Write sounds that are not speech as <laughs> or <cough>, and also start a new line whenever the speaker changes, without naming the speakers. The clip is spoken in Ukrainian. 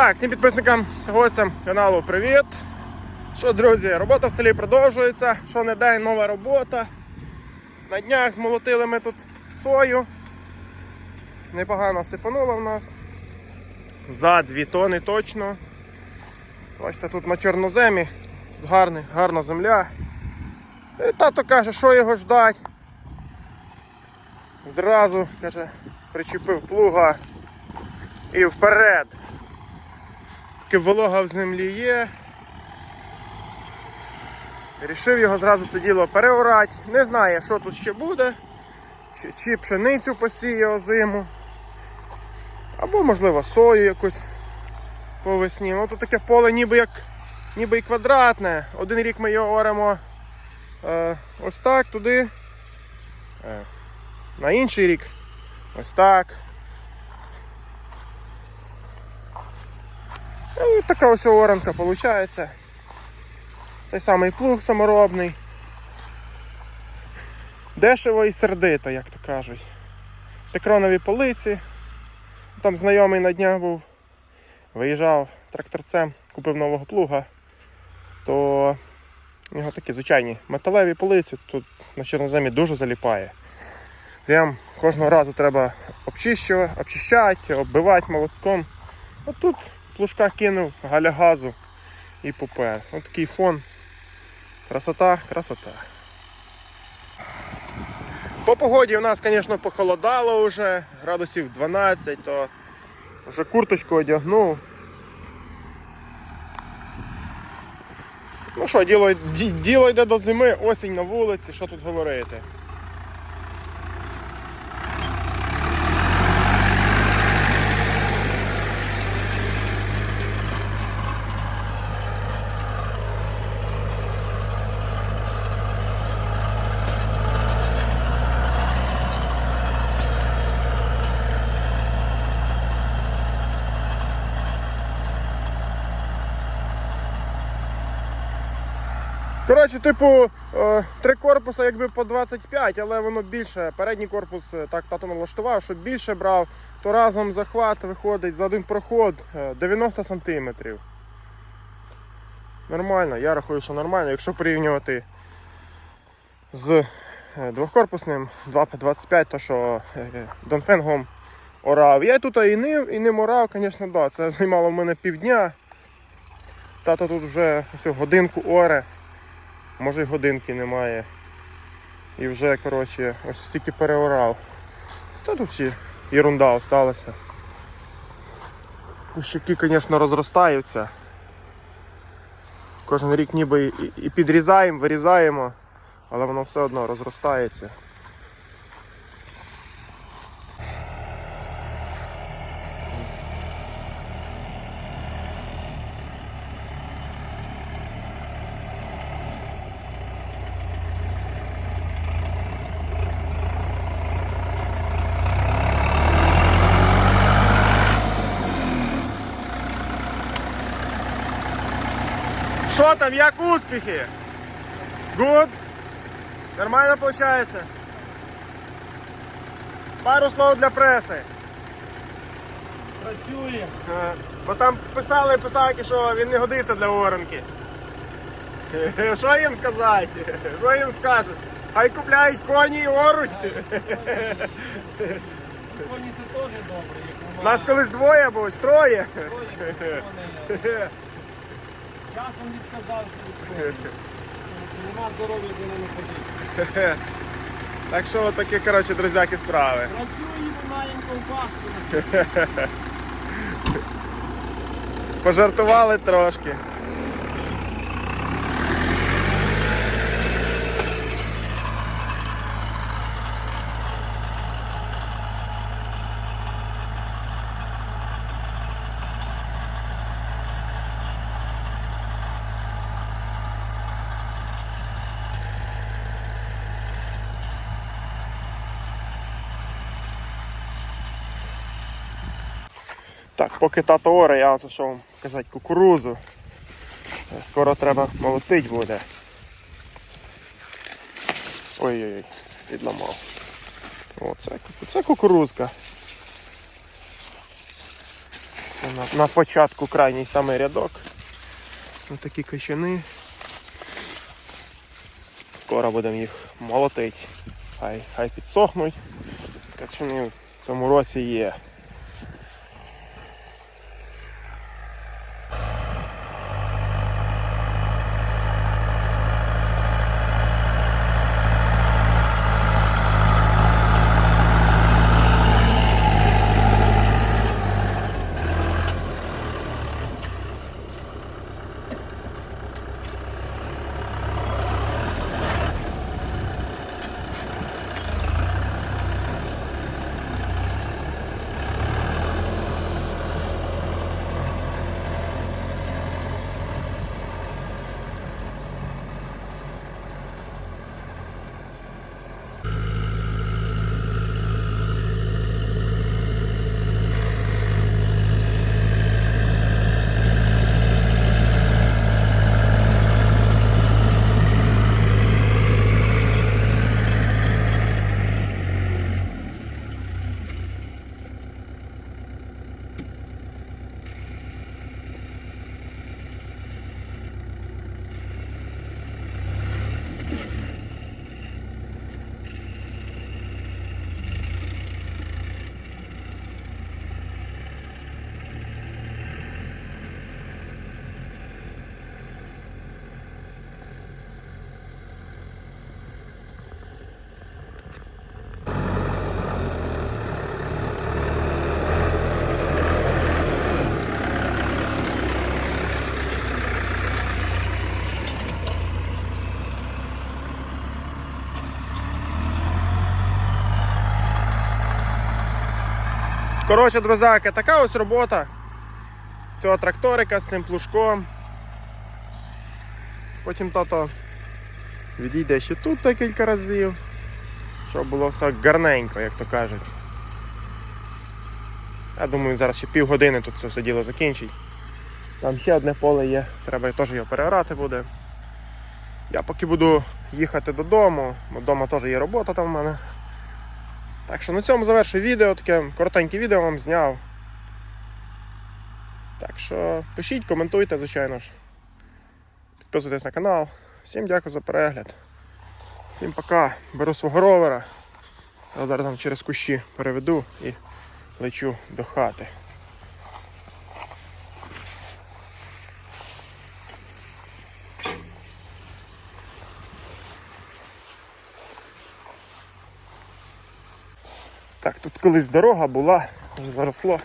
Так, всім підписникам та гостям каналу привіт. Що, друзі, робота в селі продовжується. Що не день, нова робота. На днях змолотили ми тут сою. Непогано сипануло в нас. За 2 тони точно. Бачите, тут на чорноземі. Гарний, гарна земля. І тато каже, що його ждать. Зразу, каже, причепив плуга і вперед. Таки волога в землі є. Рішив його зразу це діло переорати. Не знає, що тут ще буде. Чи, чи пшеницю посіє озиму. Або, можливо, сою якусь по весні. Ну тут таке поле ніби як ніби і квадратне. Один рік ми його оремо е, ось так туди. Е, на інший рік ось так. І така ось оранка виходить. Цей самий плуг саморобний. Дешево і сердито, як то кажуть. Текронові полиці. Там знайомий на днях був. Виїжджав тракторцем, купив нового плуга, то у нього такі звичайні металеві полиці, тут на чорноземі дуже заліпає. Прям кожного разу треба обчищувати, обчищати, оббивати молотком. От тут плужка кинув, галя газу і попер. Ось такий фон. Красота, красота. По погоді у нас, звісно, похолодало вже, градусів 12, то вже курточку одягнув. Ну що, діло, діло йде до зими, осінь на вулиці, що тут говорити. Коротше, типу, е, три корпуси якби по 25, але воно більше. Передній корпус е, так тато налаштував, щоб більше брав, то разом захват виходить за один проход е, 90 сантиметрів. Нормально, я рахую, що нормально. Якщо порівнювати з е, двохкорпусним 2 по 25, то що е, Донфенгом орав. Я тут і ним, і ним орав, звісно, да. Це <laughs> займало в мене півдня. Тато тут вже ось годинку оре може й годинки немає. І вже, коротше, ось стільки переорав. Та тут ще ерунда осталася. Кущики, звісно, розростаються. Кожен рік ніби і, підрізаємо, вирізаємо, але воно все одно розростається. Що там, як успіхи? Good? Нормально виходить? Пару слов для преси.
Працює.
Е, Бо там писали писаки, що він не годиться для оранки. Що їм сказати? Що їм скажуть? Хай купляють коні і оруть.
Коні це теж добре, як
Нас колись двоє було, троє. <laughs>
Часом відказався від коні. <laughs> Нема здоров'я за ними ходити.
Так що отакі, такі, коротше, друзяки справи.
Працює маленьку паску. <laughs>
Пожартували трошки. Так, поки тато оре, я зайшов вам показати кукурузу. Скоро треба молотить буде. Ой-ой-ой, відламав. О, це, кукурузка. Це на, на початку крайній самий рядок. Ось такі качани. Скоро будемо їх молотити. Хай, хай підсохнуть. Качани в цьому році є. Коротше, друзяки, така ось робота цього тракторика з цим плужком. Потім тато відійде ще тут декілька разів, щоб було все гарненько, як то кажуть. Я думаю, зараз ще півгодини тут це все діло закінчить. Там ще одне поле є, треба теж його переорати буде. Я поки буду їхати додому, бо вдома теж є робота там в мене. Так що на цьому завершую відео, таке коротеньке відео вам зняв. Так що пишіть, коментуйте, звичайно ж. Підписуйтесь на канал. Всім дякую за перегляд. Всім пока. Беру свого ровера. Я зараз там через кущі переведу і лечу до хати. Так, тут колись дорога була, заросло.